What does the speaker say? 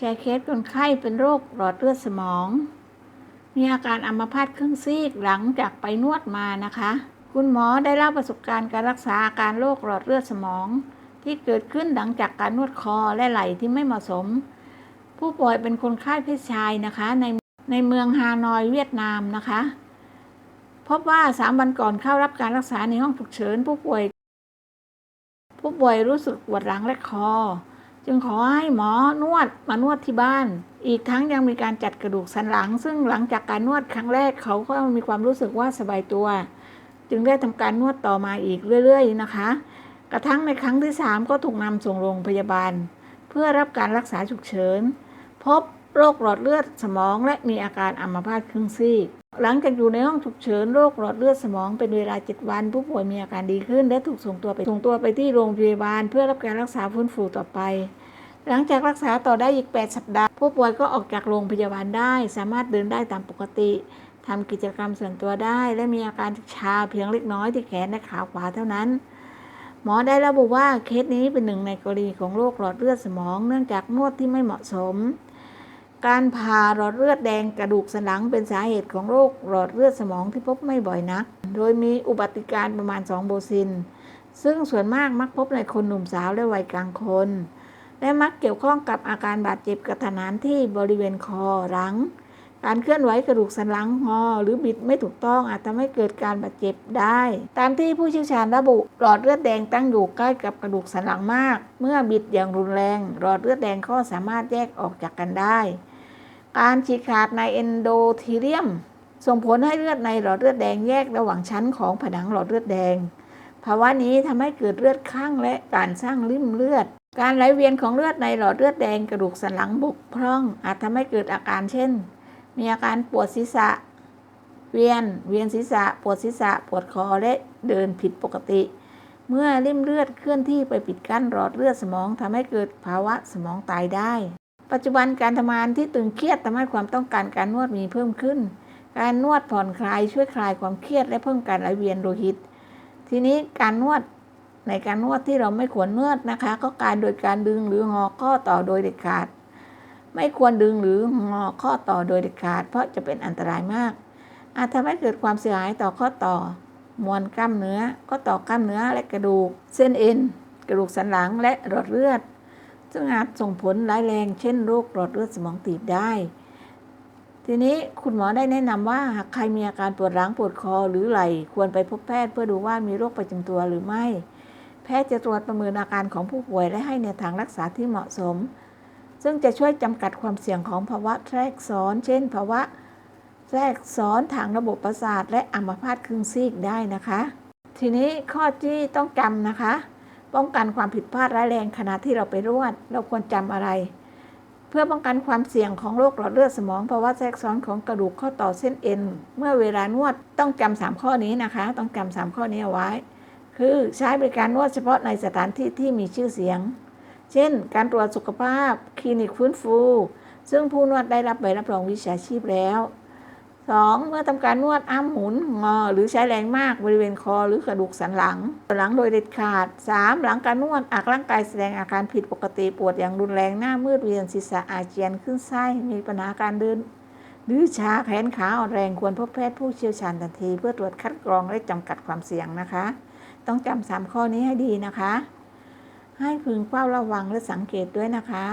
ชร์เคสคนไข้เป็นโรคหลอดเลือดสมอง มีอาการอัมพาตครึ่งซีกหลังจากไปนวดมานะคะ คุณหมอได้เล่าประสบการณ์การรักษาอาการโรคหลอดเลือดสมอง ที่เกิดขึ้นหลังจากการนวดคอและไหล่ที่ไม่เหมาะสม ผู้ป่วยเป็นคนไข้เพศชายนะคะ ในในเมืองฮานอยเวียดนามนะคะ พบว่าสามวันก่อนเข้ารับการรักษาในห้องฉุกเฉินผู้ป่วย ผู้ป่วยรู้สึกปวดหลังและคอ จึงขอให้หมอนวดมานวดที่บ้าน อีกทั้งยังมีการจัดกระดูกสันหลัง ซึ่งหลังจากการนวดครั้งแรกเขาก็มีความรู้สึกว่าสบายตัว จึงได้ทำการนวดต่อมาอีกเรื่อย ๆ นะคะ กระทั่งในครั้งที่สามก็ถูกนำส่งโรงพยาบาล เพื่อรับการรักษาฉุกเฉิน พบโรคหลอดเลือดสมองและมีอาการอัมพาตครึ่งซีก หลังจากอยู่ในห้องฉุกเฉินโรคหลอดเลือดสมองเป็นเวลา 7 วัน ผู้ป่วยมีอาการดีขึ้น และถูกส่งตัวไปส่งตัวไปที่โรงพยาบาล เพื่อรับการรักษาฟื้นฟูต่อไป หลังจากรักษาต่อได้อีก 8 สัปดาห์ ผู้ป่วยก็ออกจากโรงพยาบาลได้ สามารถเดินได้ตามปกติทำกิจกรรมส่วนตัวได้ และมีอาการชาเพียงเล็กน้อยที่แขนและขาขวาเท่านั้น หมอได้ระบุว่าเคสนี้เป็นหนึ่งในกรณีของโรคหลอดเลือดสมอง เนื่องจากนวดที่ไม่เหมาะสม การผ่าหลอดเลือดแดงกระดูกสันหลังเป็นสาเหตุของโรคหลอดเลือดสมองที่พบไม่บ่อยนัก โดยมีอุบัติการประมาณ 2 โบซิน ซึ่งส่วนมากมักพบในคนหนุ่มสาวและวัยกลางคน และมักเกี่ยวข้องกับอาการบาดเจ็บกระทันหันที่บริเวณคอหลัง การเคลื่อนไหวกระดูกสันหลังงอหรือบิดไม่ถูกต้องอาจทำให้เกิดการบาดเจ็บได้ ตามที่ผู้เชี่ยวชาญระบุ หลอดเลือดแดงตั้งอยู่ใกล้กับกระดูกสันหลังมาก เมื่อบิดอย่างรุนแรง หลอดเลือดแดงก็สามารถแยกออกจากกันได้ การฉีกขาดในเอนโดทีเรียม ส่งผลให้เลือดในหลอดเลือดแดงแยกระหว่างชั้นของผนังหลอดเลือดแดง ภาวะนี้ทำให้เกิดเลือดข้างและการสร้างริ่มเลือด การไหลเวียนของเลือดในหลอดเลือดแดงกระดูกสันหลังบกพร่อง อาจทำให้เกิดอาการเช่น มีอาการปวดศีรษะ เวียน เวียนศีรษะ ปวดศีรษะ ปวดคอและเดินผิดปกติ เมื่อริ่มเลือดเคลื่อนที่ไปปิดกั้นหลอดเลือดสมองทำให้เกิดภาวะสมองตายได้ ปัจจุบันการทำงานที่ตึงเครียดทำให้ความต้องการการนวดมีเพิ่มขึ้น การนวดผ่อนคลายช่วยคลายความเครียดและเพิ่มการไหลเวียนโลหิต ทีนี้การนวดในการนวดที่เราไม่ควรนวดนะคะ ก็การโดยการดึงหรืองอข้อต่อโดยเด็ดขาด ไม่ควรดึงหรืองอข้อต่อโดยเด็ดขาด เพราะจะเป็นอันตรายมาก อาจทำให้เกิดความเสียหายต่อข้อต่อ มวลกล้ามเนื้อก็ต่อกล้ามเนื้อและกระดูก เส้นเอ็น กระดูกสันหลังและหลอดเลือด ซึ่งอาจส่งผลร้ายแรง เช่นโรคหลอดเลือดสมองตีบได้ ทีนี้คุณหมอได้แนะนำว่าหากใครมีอาการปวดหลังปวดคอหรือไหล่ควรไปพบแพทย์เพื่อดูว่ามีโรคประจำตัวหรือไม่ แพทย์จะตรวจประเมินอาการของผู้ป่วยและให้แนวทางรักษาที่เหมาะสม ซึ่งจะช่วยจำกัดความเสี่ยงของภาวะแทรกซ้อน เช่น ภาวะแทรกซ้อนทางระบบประสาทและอัมพาตครึ่งซีกได้นะคะ ทีนี้ข้อที่ต้องจำนะคะ ป้องกันความผิดพลาดร้ายแรงขณะที่เราไปนวด เราควรจำอะไร เพื่อป้องกันความเสี่ยงของโรคหลอดเลือดสมองภาวะแทรกซ้อนของกระดูกข้อต่อเส้นเอ็น เมื่อเวลานวดต้องจำสามข้อนี้นะคะ ต้องจำสามข้อนี้เอาไว้ คือใช้บริการนวดเฉพาะในสถานที่ที่มีชื่อเสียง เช่น การตรวจสุขภาพ คลินิกฟื้นฟู ซึ่งผู้นวดได้รับใบรับรองวิชาชีพแล้ว 2. เมื่อทำการนวดอ้ามหมุนงอ หรือใช้แรงมากบริเวณคอหรือกระดูกสันหลังหลังโดยเด็ดขาด 3. หลังการนวดอากร่างกายแสดงอาการผิดปกติปวดอย่างรุนแรงหน้ามืดเวียนศีรษะอาเจียนขึ้นไส้มีปัญหาการเดินหรือชาแขนขาอ่อนแรงควรพบแพทย์ผู้เชี่ยวชาญทันที เพื่อตรวจคัดกรองและจำกัดความเสี่ยงนะคะ ต้องจำสามข้อนี้ให้ดีนะคะ ให้พึงเฝ้าระวังและสังเกตด้วยนะคะ